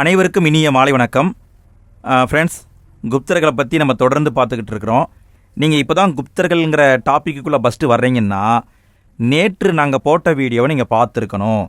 அனைவருக்கும் இனிய மாலை வணக்கம். ஃப்ரெண்ட்ஸ் குப்தர்களை பற்றி நம்ம தொடர்ந்து பார்த்துக்கிட்டு இருக்கிறோம். நீங்கள் இப்போ தான் குப்தர்கள்ங்கிற டாப்பிக்குள்ளே ஃபஸ்ட்டு வர்றீங்கன்னா நேற்று நாங்கள் போட்ட வீடியோவை நீங்கள் பார்த்துருக்கணும்.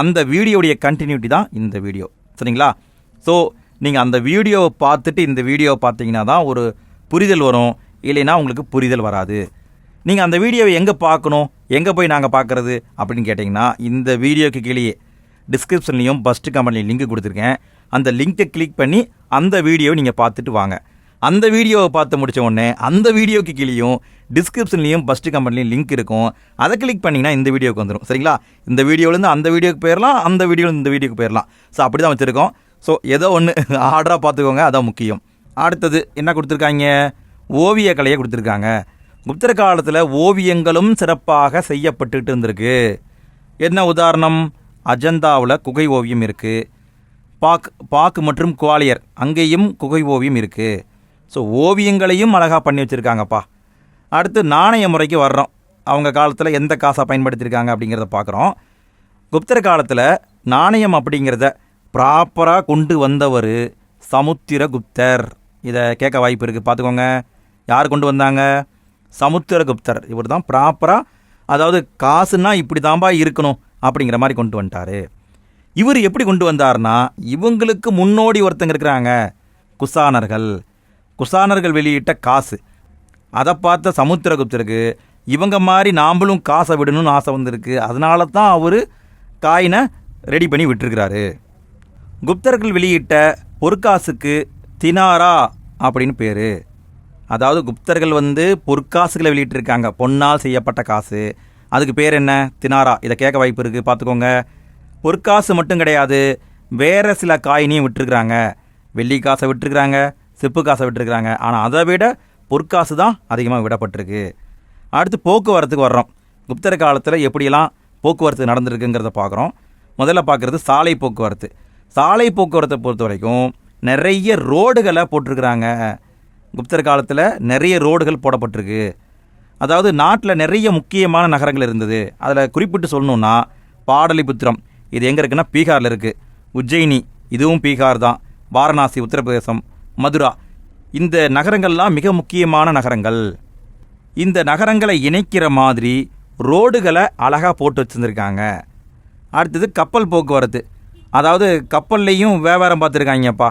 அந்த வீடியோடைய கண்டினியூட்டி தான் இந்த வீடியோ. சரிங்களா? ஸோ நீங்கள் அந்த வீடியோவை பார்த்துட்டு இந்த வீடியோவை பார்த்தீங்கன்னா தான் ஒரு புரிதல் வரும். இல்லைன்னா உங்களுக்கு புரிதல் வராது. நீங்கள் அந்த வீடியோவை எங்கே பார்க்கணும்? எங்கே போய் நாங்கள் பார்க்குறது? அப்படின்னு கேட்டிங்கன்னா இந்த வீடியோக்கு கீழே டிஸ்கிரிப்ஷன்லேயும் ஃபஸ்ட்டு கமெண்ட்லையும் லிங்க் கொடுத்துருக்கேன். அந்த லிங்க்கை கிளிக் பண்ணி அந்த வீடியோவை நீங்கள் பார்த்துட்டு வாங்க. அந்த வீடியோவை பார்த்து முடித்த உடனே அந்த வீடியோக்கு கீழேயும் டிஸ்கிரிப்ஷன்லேயும் ஃபஸ்ட்டு கம்பெனிலையும் லிங்க் இருக்கும். அதை கிளிக் பண்ணிங்கன்னா இந்த வீடியோக்கு வந்துடும் சரிங்களா? இந்த வீடியோலேருந்து அந்த வீடியோக்கு போயிடலாம் அந்த வீடியோவில் இந்த வீடியோக்கு போயிடலாம் ஸோ அப்படி தான் வச்சுருக்கோம். ஸோ ஏதோ ஒன்று ஆர்டராக பார்த்துக்கோங்க அதான் முக்கியம். அடுத்தது என்ன கொடுத்துருக்காங்க? ஓவிய கலையை கொடுத்துருக்காங்க. குப்தர காலத்தில் ஓவியங்களும் சிறப்பாக செய்யப்பட்டுட்டு இருந்திருக்கு. என்ன உதாரணம்? அஜந்தாவில் குகை ஓவியம் இருக்குது பாக் பாக்கு மற்றும் குவாலியர் அங்கேயும் குகை ஓவியம் இருக்குது ஸோ ஓவியங்களையும் அழகாக பண்ணி வச்சுருக்காங்கப்பா. அடுத்து நாணய முறைக்கு வர்றோம். அவங்க காலத்தில் எந்த காசாக பயன்படுத்தியிருக்காங்க அப்படிங்கிறத பார்க்குறோம் குப்தர் காலத்தில் நாணயம் அப்படிங்கிறத ப்ராப்பராக கொண்டு வந்தவர் சமுத்திரகுப்தர் இதை கேட்க வாய்ப்பு இருக்குது பார்த்துக்கோங்க யார் கொண்டு வந்தாங்க? சமுத்திரகுப்தர் இவர் தான் ப்ராப்பராக அதாவது காசுன்னா இப்படி தான்பா இருக்கணும். அப்படிங்கிற மாதிரி கொண்டு வந்துட்டாரு. இவர் எப்படி கொண்டு வந்தார்னா இவங்களுக்கு முன்னோடி ஒருத்தங்க இருக்கிறாங்க குசானர்கள். குசானர்கள் வெளியிட்ட காசு. அதை பார்த்த சமுத்திரகுப்தருக்கு இவங்க மாதிரி நாம்பளும் காசை விடணும்னு ஆசை வந்திருக்கு. அதனால தான் அவர் காயினை ரெடி பண்ணி விட்டுருக்கிறாரு. குப்தர்கள் வெளியிட்ட பொற்காசுக்கு தினாரா அப்படின்னு பேர். அதாவது குப்தர்கள் வந்து பொற்காசுகளை வெளியிட்டிருக்காங்க. பொன்னால் செய்யப்பட்ட காசு. அதுக்கு பேர் என்ன? தினாரா. இதை கேட்க வாய்ப்பு இருக்குது பார்த்துக்கோங்க. பொற்காசு மட்டும் கிடையாது. வேறு சில காயினையும் விட்டுருக்குறாங்க. வெள்ளி காசை விட்டுருக்குறாங்க. செப்பு காசை விட்டுருக்குறாங்க. ஆனால் அதை விட பொற்காசு தான் அதிகமாக விடப்பட்டிருக்கு. அடுத்து போக்குவரத்துக்கு வர்றோம். குப்தர காலத்தில் எப்படியெல்லாம் போக்குவரத்து நடந்திருக்குங்கிறத பார்க்குறோம். முதல்ல பார்க்குறது சாலை போக்குவரத்து. சாலை போக்குவரத்தை பொறுத்த வரைக்கும் நிறைய ரோடுகளை போட்டிருக்கிறாங்க. குப்தர் காலத்தில் நிறைய ரோடுகள் போடப்பட்டிருக்கு. அதாவது நாட்டில் நிறைய முக்கியமான நகரங்கள் இருந்தது. அதில் குறிப்பிட்டு சொல்லணுன்னா பாடலிபுத்திரம் இது எங்கே இருக்குன்னா பீகாரில் இருக்குது உஜ்ஜயினி இதுவும் பீகார் தான். வாரணாசி உத்தரப்பிரதேசம் மதுரா. இந்த நகரங்கள்லாம் மிக முக்கியமான நகரங்கள். இந்த நகரங்களை இணைக்கிற மாதிரி ரோடுகளை அழகாக போட்டு வச்சுருந்துருக்காங்க. அடுத்தது கப்பல் போக்குவரத்து. அதாவது கப்பல்லையும் வியாபாரம் பார்த்துருக்காங்கப்பா.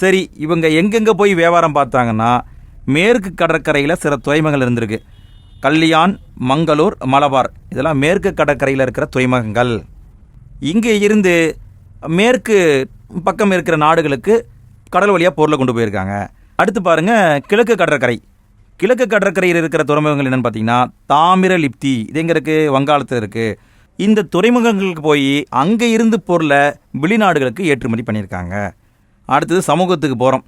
சரி இவங்க எங்கெங்கே போய் வியாபாரம் பார்த்தாங்கன்னா மேற்கு கடற்கரையில் சில துறைமுகங்கள் இருந்திருக்கு. கல்யாண் மங்களூர் மலபார். இதெல்லாம் மேற்கு கடற்கரையில் இருக்கிற துறைமுகங்கள். இங்கே இருந்து மேற்கு பக்கம் இருக்கிற நாடுகளுக்கு கடல் வழியாக பொருளை கொண்டு போயிருக்காங்க. அடுத்து பாருங்கள் கிழக்கு கடற்கரை. கிழக்கு கடற்கரையில் இருக்கிற துறைமுகங்கள் என்னென்னு பார்த்தீங்கன்னா தாமிரலிப்தி. இது எங்கே இருக்குது வங்காளத்தில் இருக்குது இந்த துறைமுகங்களுக்கு போய் அங்கே இருந்து பொருளை வெளிநாடுகளுக்கு ஏற்றுமதி பண்ணியிருக்காங்க. அடுத்தது சமூகத்துக்கு போகிறோம்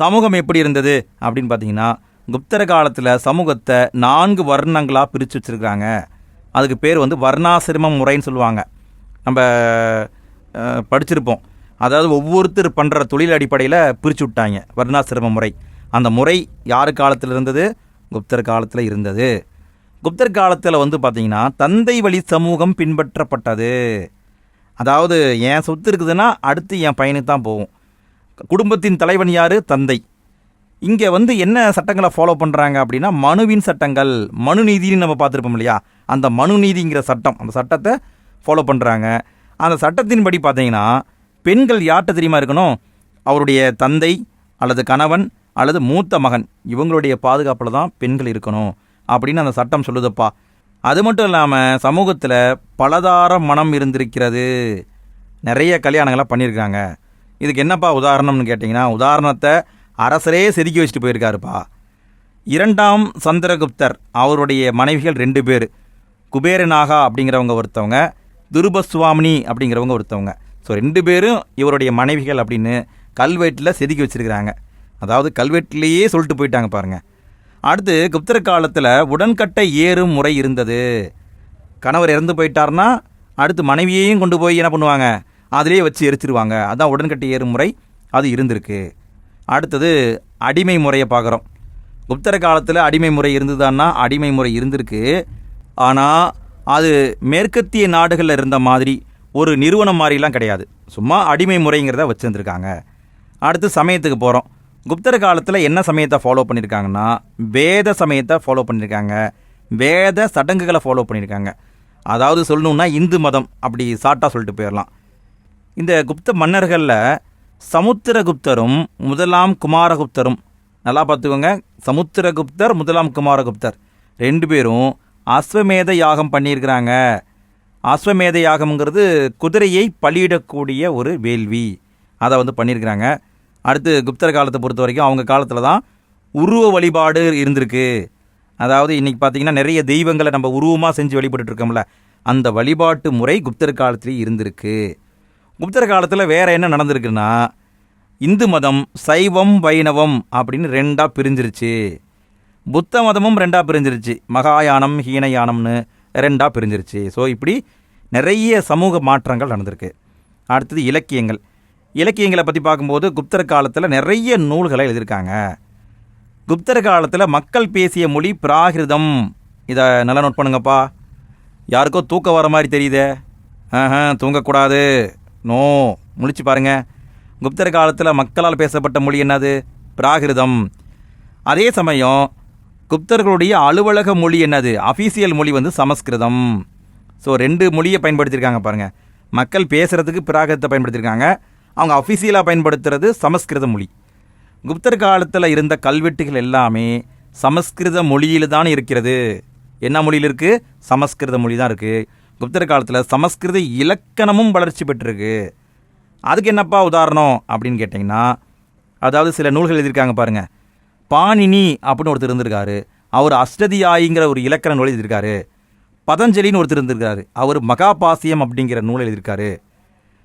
சமூகம் எப்படி இருந்தது அப்படின்னு பார்த்தீங்கன்னா குப்தர காலத்தில் சமூகத்தை நான்கு வர்ணங்களாக பிரித்து வச்சுருக்காங்க. அதுக்கு பேர் வந்து வர்ணாசிரமம் முறைன்னு சொல்லுவாங்க. நம்ம படிச்சிருப்போம். அதாவது ஒவ்வொருத்தர் பண்ணுற தொழில் அடிப்படையில் பிரித்து விட்டாங்க வர்ணாசிரம முறை. அந்த முறை யார் காலத்தில் இருந்தது? குப்தர் காலத்தில் இருந்தது. குப்தர் காலத்தில் வந்து பார்த்தீங்கன்னா தந்தை வழி சமூகம் பின்பற்றப்பட்டது. அதாவது என் சொத்து இருக்குதுன்னா அடுத்து என் பையனுக்கு தான் போகும். குடும்பத்தின் தலைவன் யார்? தந்தை. இங்கே வந்து என்ன சட்டங்களை ஃபாலோ பண்ணுறாங்க அப்படின்னா மனுவின் சட்டங்கள் மனு நீதினு நம்ம பார்த்துருப்போம் இல்லையா? அந்த மனு நீதிங்கிற சட்டம் அந்த சட்டத்தை ஃபாலோ பண்ணுறாங்க அந்த சட்டத்தின்படி பார்த்தீங்கன்னா பெண்கள் யார்கிட்ட தெரியுமா இருக்கணும்? அவருடைய தந்தை அல்லது கணவன் அல்லது மூத்த மகன் இவங்களுடைய பாதுகாப்பில் தான் பெண்கள் இருக்கணும் அப்படின்னு அந்த சட்டம் சொல்லுதப்பா. அது மட்டும் இல்லாமல் சமூகத்தில் பலதார மனம் இருந்திருக்கிறது. நிறைய கல்யாணங்களாக பண்ணியிருக்காங்க. இதுக்கு என்னப்பா உதாரணம்னு கேட்டிங்கன்னா உதாரணத்தை அரசரே செதுக்கி வச்சுட்டு போயிருக்காருப்பா. இரண்டாம் சந்திரகுப்தர் அவருடைய மனைவிகள் ரெண்டு பேர். குபேரநாகா அப்படிங்கிறவங்க ஒருத்தவங்க துருபசுவாமினி அப்படிங்கிறவங்க ஒருத்தவங்க. ஸோ ரெண்டு பேரும் இவருடைய மனைவிகள் அப்படின்னு கல்வெட்டில் செதுக்கி வச்சிருக்கிறாங்க. அதாவது கல்வெட்டிலேயே சொல்லிட்டு போயிட்டாங்க பாருங்கள் அடுத்து குப்தர் காலத்தில் உடன்கட்டை ஏறும் முறை இருந்தது. கணவர் இறந்து போயிட்டார்னா அடுத்து மனைவியையும் கொண்டு போய் என்ன பண்ணுவாங்க? அதிலே வச்சு எரிச்சிருவாங்க. அதான் உடன்கட்டை ஏறும் முறை அது இருந்திருக்கு. அடுத்தது அடிமை முறையை பார்க்குறோம். குப்தர காலத்தில் அடிமை முறை இருந்ததுன்னா அடிமை முறை இருந்திருக்கு. ஆனால் அது மேற்கத்திய நாடுகளில் இருந்த மாதிரி ஒரு நிறுவனம் மாதிரிலாம் கிடையாது. சும்மா அடிமை முறைங்கிறத வச்சுருந்துருக்காங்க. அடுத்து சமயத்துக்கு போகிறோம் குப்தர் காலத்தில் என்ன சமயத்தை ஃபாலோ பண்ணியிருக்காங்கன்னா வேத சமயத்தை ஃபாலோ பண்ணியிருக்காங்க வேத சடங்குகளை ஃபாலோ பண்ணியிருக்காங்க அதாவது சொல்லணுன்னா இந்து மதம் அப்படி சாட்டாக சொல்லிட்டு போயிடலாம் இந்த குப்த மன்னர்களில் சமுத்திரகுப்தரும் முதலாம் குமாரகுப்தரும். நல்லா பார்த்துக்கோங்க. சமுத்திரகுப்தர் முதலாம் குமாரகுப்தர். ரெண்டு பேரும் அஸ்வமேத யாகம் பண்ணியிருக்கிறாங்க. அஸ்வமேத யாகம்ங்கிறது குதிரையை பலியிடக்கூடிய ஒரு வேள்வி. அதை வந்து பண்ணியிருக்கிறாங்க. அடுத்து குப்தர் காலத்தை பொறுத்த வரைக்கும் அவங்க காலத்தில் தான் உருவ வழிபாடு இருந்திருக்கு. அதாவது இன்றைக்கி பார்த்தீங்கன்னா நிறைய தெய்வங்களை நம்ம உருவமாக செஞ்சு வழிபட்டுருக்கோம்ல அந்த வழிபாட்டு முறை குப்தர் காலத்திலேயே இருந்திருக்கு. குப்தர் காலத்தில் வேறு என்ன நடந்திருக்குன்னா இந்து மதம் சைவம் வைணவம் அப்படின்னு ரெண்டாக பிரிஞ்சிருச்சு. புத்த மதமும் ரெண்டாக பிரிஞ்சிருச்சு. மகாயானம் ஹீனயானம்னு ரெண்டாக பிரிஞ்சிருச்சு. ஸோ இப்படி நிறைய சமூக மாற்றங்கள் நடந்திருக்கு. அடுத்தது இலக்கியங்கள். இலக்கியங்களை பற்றி பார்க்கும்போது குப்தர் காலத்தில் நிறைய நூல்களை எழுதியிருக்காங்க. குப்தர் காலத்தில் மக்கள் பேசிய மொழி பிராகிருதம். இதை நல்லா நோட் பண்ணுங்கப்பா. யாருக்கோ தூக்கம் வர மாதிரி தெரியுதே. ஆஹா தூங்கக்கூடாது. நோ முழிச்சு பாருங்க. குப்தர் காலத்தில் மக்களால் பேசப்பட்ட மொழி என்னது? பிராகிருதம். அதே சமயம் குப்தர்களுடைய அலுவலக மொழி என்னது? அஃபீஷியல் மொழி வந்து சமஸ்கிருதம். ஸோ ரெண்டு மொழியை பயன்படுத்தியிருக்காங்க பாருங்கள் மக்கள் பேசுகிறதுக்கு பிராகிருதத்தை பயன்படுத்தியிருக்காங்க. அவங்க அஃபீஷியலாக பயன்படுத்துறது சமஸ்கிருத மொழி. குப்தர் காலத்தில் இருந்த கல்வெட்டுகள் எல்லாமே சமஸ்கிருத மொழியில் தான் இருக்கிறது. என்ன மொழியில் இருக்குது சமஸ்கிருத மொழி தான் இருக்குது குப்தர் காலத்தில் சமஸ்கிருத இலக்கணமும் வளர்ச்சி பெற்றிருக்கு. அதுக்கு என்னப்பா உதாரணம் அப்படின்னு கேட்டிங்கன்னா அதாவது சில நூல்கள் எழுதியிருக்காங்க பாருங்க. பாணினி அப்படின்னு ஒருத்தர் இருந்திருக்காரு. அவர் அஷ்டதியாயிங்கிற ஒரு இலக்கண நூல் எழுதியிருக்காரு. பதஞ்சலின்னு ஒருத்தர் இருந்திருக்காரு. அவர் மகாபாசியம் அப்படிங்கிற நூல் எழுதியிருக்காரு.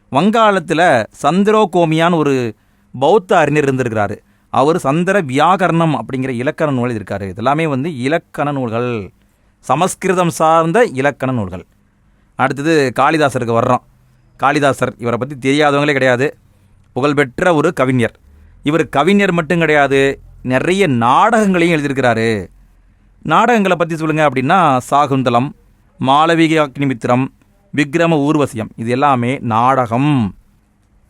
வங்காளத்தில் சந்திரோகோமியான்னு ஒரு பௌத்த அறிஞர் இருந்திருக்கிறாரு. அவர் சந்திர வியாகரணம் அப்படிங்கிற இலக்கண நூல் எழுதியிருக்காரு. இதெல்லாமே வந்து இலக்கண நூல்கள். சமஸ்கிருதம் சார்ந்த இலக்கண நூல்கள். அடுத்தது காளிதாசருக்கு வர்றோம். காளிதாசர் இவரை பற்றி தெரியாதவங்களே கிடையாது. புகழ்பெற்ற ஒரு கவிஞர். இவர் கவிஞர் மட்டும் கிடையாது நிறைய நாடகங்களையும் எழுதியிருக்கிறாரு. நாடகங்களை பற்றி சொல்லுங்கள் அப்படின்னா சாகுந்தலம் மாளவிக அக்னிமித்திரம் விக்ரம ஊர்வசியம் இது எல்லாமே நாடகம்.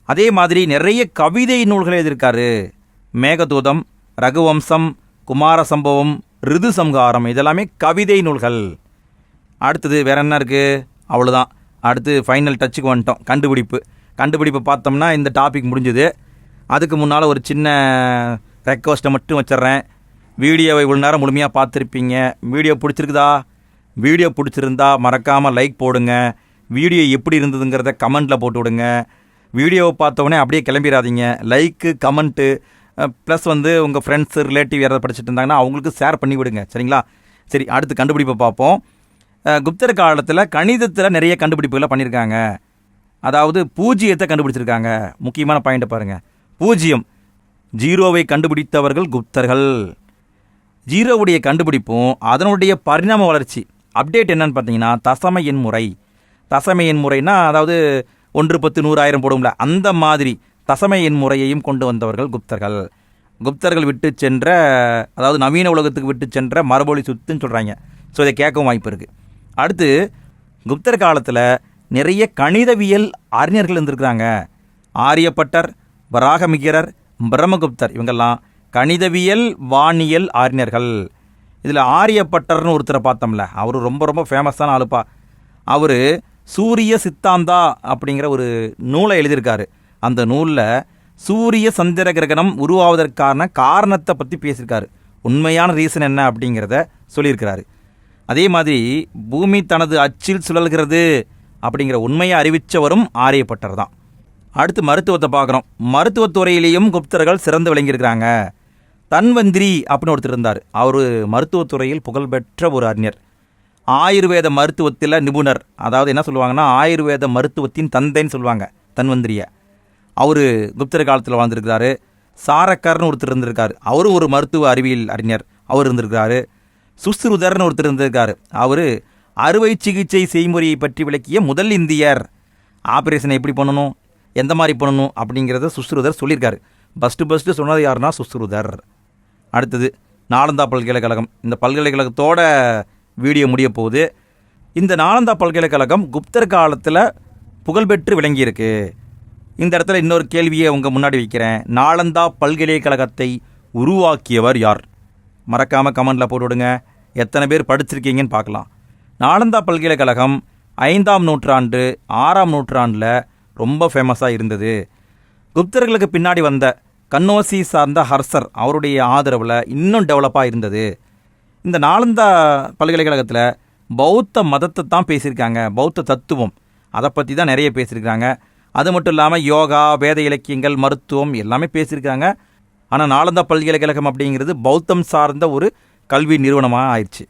அதே மாதிரி நிறைய கவிதை நூல்கள் எழுதியிருக்காரு. மேகதூதம் ரகுவம்சம் குமார சம்பவம் ரிது சம்ஹாரம் இதெல்லாமே கவிதை நூல்கள். அடுத்தது வேற என்ன இருக்குது அவ்வளோதான் அடுத்து ஃபைனல் டச்சுக்கு வந்துட்டோம். கண்டுபிடிப்பு. கண்டுபிடிப்பை பார்த்தோம்னா இந்த டாபிக் முடிஞ்சுது. அதுக்கு முன்னால் ஒரு சின்ன ரெக்வஸ்ட்டை மட்டும் வச்சிடுறேன். வீடியோவை இவ்வளோ நேரம் முழுமையாக பார்த்துருப்பீங்க. வீடியோ பிடிச்சிருக்குதா? வீடியோ பிடிச்சிருந்தா மறக்காமல் லைக் போடுங்க. வீடியோ எப்படி இருந்ததுங்கிறத கமெண்ட்டில் போட்டு விடுங்க. வீடியோவை பார்த்தோன்னே அப்படியே கிளம்பிடாதீங்க. லைக்கு கமெண்ட்டு ப்ளஸ் வந்து உங்கள் ஃப்ரெண்ட்ஸு ரிலேட்டிவ் யாராவது படிச்சுட்டு இருந்தாங்கன்னா அவங்களுக்கு ஷேர் பண்ணி விடுங்க சரிங்களா? சரி அடுத்து கண்டுபிடிப்பை பார்ப்போம். குப்தர் காலத்தில் கணிதத்தில் நிறைய கண்டுபிடிப்புகளை பண்ணியிருக்காங்க. அதாவது பூஜ்ஜியத்தை கண்டுபிடிச்சிருக்காங்க. முக்கியமான பாயிண்ட்டை பாருங்கள் பூஜ்ஜியம். ஜீரோவை கண்டுபிடித்தவர்கள் குப்தர்கள். ஜீரோவுடைய கண்டுபிடிப்பும் அதனுடைய பரிணாம வளர்ச்சி. அப்டேட் என்னன்னு பார்த்தீங்கன்னா தசம எண் முறை. தசம எண் முறைனா அதாவது ஒன்று பத்து நூறாயிரம் போடும்ல அந்த மாதிரி தசம எண் முறையையும் கொண்டு வந்தவர்கள் குப்தர்கள். குப்தர்கள் விட்டு சென்ற அதாவது நவீன உலகத்துக்கு விட்டு சென்ற மரபொழி சுத்துன்னு சொல்கிறாங்க ஸோ இதை கேட்கவும் வாய்ப்பு இருக்குது அடுத்து குப்தர் காலத்தில் நிறைய கணிதவியல் அறிஞர்கள் இருந்திருக்கிறாங்க. ஆரியப்பட்டர் வராகமிகிரர் பிரம்மகுப்தர். இவங்கெல்லாம் கணிதவியல் வானியல் அறிஞர்கள். இதில் ஆரியப்பட்டர்னு ஒருத்தரை பார்த்தோம்ல அவர் ரொம்ப ரொம்ப ஃபேமஸான ஆளுப்பா. அவர் சூரிய சித்தாந்தா அப்படிங்கிற ஒரு நூலை எழுதியிருக்காரு. அந்த நூலில் சூரிய சந்திர கிரகணம் உருவாவதற்கான காரணத்தை பற்றி பேசியிருக்காரு. உண்மையான ரீசன் என்ன அப்படிங்கிறத சொல்லியிருக்கிறாரு. அதே மாதிரி பூமி தனது அச்சில் சுழல்கிறது அப்படிங்கிற உண்மையை அறிவித்தவரும் ஆரியப்பட்டர் தான். அடுத்து மருத்துவத்தை பார்க்குறோம். மருத்துவத்துறையிலேயும் குப்தர்கள் சிறந்து விளங்கியிருக்கிறாங்க. தன்வந்திரி அப்படின்னு ஒருத்தர் இருந்தார். அவர் மருத்துவத்துறையில் புகழ்பெற்ற ஒரு அறிஞர். ஆயுர்வேத மருத்துவத்தில் நிபுணர். அதாவது என்ன சொல்லுவாங்கன்னா ஆயுர்வேத மருத்துவத்தின் தந்தைன்னு சொல்லுவாங்க தன்வந்திரியை. அவர் குப்தர் காலத்தில் வாழ்ந்திருக்கிறாரு. சாரக்கர்னு ஒருத்தர் இருந்திருக்காரு. அவரும் ஒரு மருத்துவ அறிவியல் அறிஞர். அவர் இருந்திருக்கிறாரு. சுஸ்ருதர்னு ஒருத்தர் இருந்திருக்காரு. அவர் அறுவை சிகிச்சை செய்முறையை பற்றி விளக்கிய முதல் இந்தியர். ஆப்ரேஷனை எப்படி பண்ணணும்? எந்த மாதிரி பண்ணணும்? அப்படிங்கிறத சுஸ்ருதர் சொல்லியிருக்காரு. ஃபஸ்ட்டு ஃபஸ்ட்டு சொன்னது யாருன்னா சுஸ்ருதர். அடுத்தது நாலந்தா பல்கலைக்கழகம். இந்த பல்கலைக்கழகத்தோட வீடியோ முடிய போகுது. இந்த நாலந்தா பல்கலைக்கழகம் குப்தர் காலத்தில் புகழ்பெற்று விளங்கியிருக்கு. இந்த இடத்துல இன்னொரு கேள்வியை உங்கள் முன்னாடி வைக்கிறேன். நாலந்தா பல்கலைக்கழகத்தை உருவாக்கியவர் யார்? மறக்காமல் கமெண்டில் போட்டு விடுங்க. எத்தனை பேர் படிச்சிருக்கீங்கன்னு பார்க்கலாம். நாளந்தா பல்கலைக்கழகம் ஐந்தாம் நூற்றாண்டு ஆறாம் நூற்றாண்டில் ரொம்ப ஃபேமஸாக இருந்தது. குப்தர்களுக்கு பின்னாடி வந்த கன்னோசி சார்ந்த ஹர்சர் அவருடைய ஆதரவில் இன்னும் டெவலப்பாக இருந்தது. இந்த நாலந்தா பல்கலைக்கழகத்தில் பௌத்த மதத்தை தான் பேசியிருக்காங்க பௌத்த தத்துவம். அதை பற்றி தான் நிறைய பேசியிருக்காங்க. அது மட்டும் இல்லாமல் யோகா வேத இலக்கியங்கள் மருத்துவம் எல்லாமே பேசியிருக்காங்க. ஆனால் நாலந்தா பல்கலைக்கழகம் அப்படிங்கிறது பௌத்தம் சார்ந்த ஒரு கல்வி நிறுவனமாக ஆயிடுச்சு.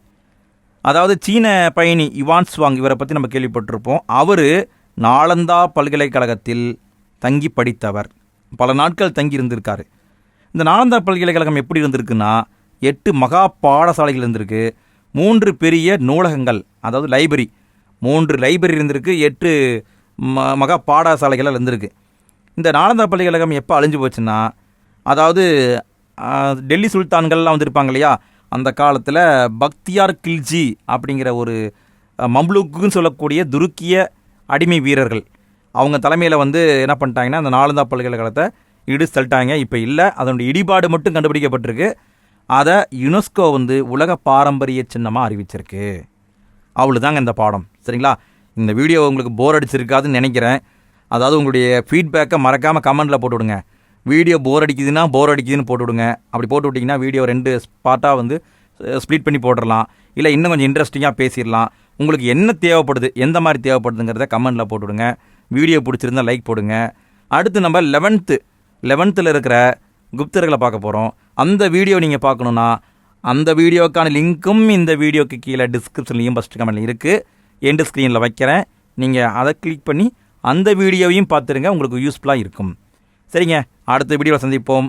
அதாவது சீன பயணி இவான்ஸ் வாங் இவரை பற்றி நம்ம கேள்விப்பட்டிருப்போம். அவர் நாளந்தா பல்கலைக்கழகத்தில் தங்கி படித்தவர். பல நாட்கள் தங்கி இருந்திருக்காரு. இந்த நாளந்தா பல்கலைக்கழகம் எப்படி இருந்திருக்குன்னா எட்டு மகா பாடசாலைகள் இருந்திருக்கு. மூன்று பெரிய நூலகங்கள் அதாவது லைப்ரரி. மூன்று லைப்ரரி இருந்திருக்கு எட்டு ம மகா பாடசாலைகளாக இருந்திருக்கு. இந்த நாளந்தா பல்கலைக்கழகம் எப்போ அழிஞ்சு போச்சுன்னா அதாவது டெல்லி சுல்தான்கள்லாம் வந்திருப்பாங்க இல்லையா? அந்த காலத்தில் பக்தியார் கில்ஜி அப்படிங்கிற ஒரு மம்லுக்குன்னு சொல்லக்கூடிய துருக்கிய அடிமை வீரர்கள். அவங்க தலைமையில் வந்து என்ன பண்ணிட்டாங்கன்னா அந்த நாலந்தா பல்கலைக்கழகத்தை இடிச்சு தள்ளிட்டாங்க இப்போ இல்லை அதனுடைய இடிபாடு மட்டும் கண்டுபிடிக்கப்பட்டிருக்கு. அதை யுனெஸ்கோ வந்து உலக பாரம்பரிய சின்னமாக அறிவிச்சிருக்கு. அவ்வளோதாங்க இந்த பாடம். சரிங்களா? இந்த வீடியோ உங்களுக்கு போர் அடிச்சிருக்காதுன்னு நினைக்கிறேன். அதாவது உங்களுடைய ஃபீட்பேக்கை மறக்காமல் கமெண்டில் போட்டு விடுங்க வீடியோ போர் அடிக்குதுன்னா போர் அடிக்குதுன்னு போட்டு விடுங்க அப்படி போட்டு விட்டிங்கன்னா வீடியோ ரெண்டு பார்ட்டாக வந்து ஸ்ப்ளிட் பண்ணி போட்டுடலாம் இல்லை இன்னும் கொஞ்சம் இன்ட்ரெஸ்டிங்காக பேசிடலாம் உங்களுக்கு என்ன தேவைப்படுது எந்த மாதிரி தேவைப்படுதுங்கிறத கமெண்ட்டில் போட்டு விடுங்க வீடியோ பிடிச்சிருந்தா லைக் போடுங்க. அடுத்து நம்ம லெவன்த்து லெவன்த்தில் இருக்கிற குப்தர்களை பார்க்க போகிறோம் அந்த வீடியோ நீங்கள் பார்க்கணுன்னா அந்த வீடியோக்கான லிங்க்கும் இந்த வீடியோக்கு கீழே டிஸ்கிரிப்ஷன்லையும் ஃபஸ்ட் கமெண்ட்ல இருக்குது எண்டு ஸ்க்ரீனில் வைக்கிறேன். நீங்கள் அதை கிளிக் பண்ணி அந்த வீடியோவையும் பார்த்துருங்க. உங்களுக்கு யூஸ்ஃபுல்லாக இருக்கும். சரிங்க. அடுத்த வீடியோவில் சந்திப்போம்.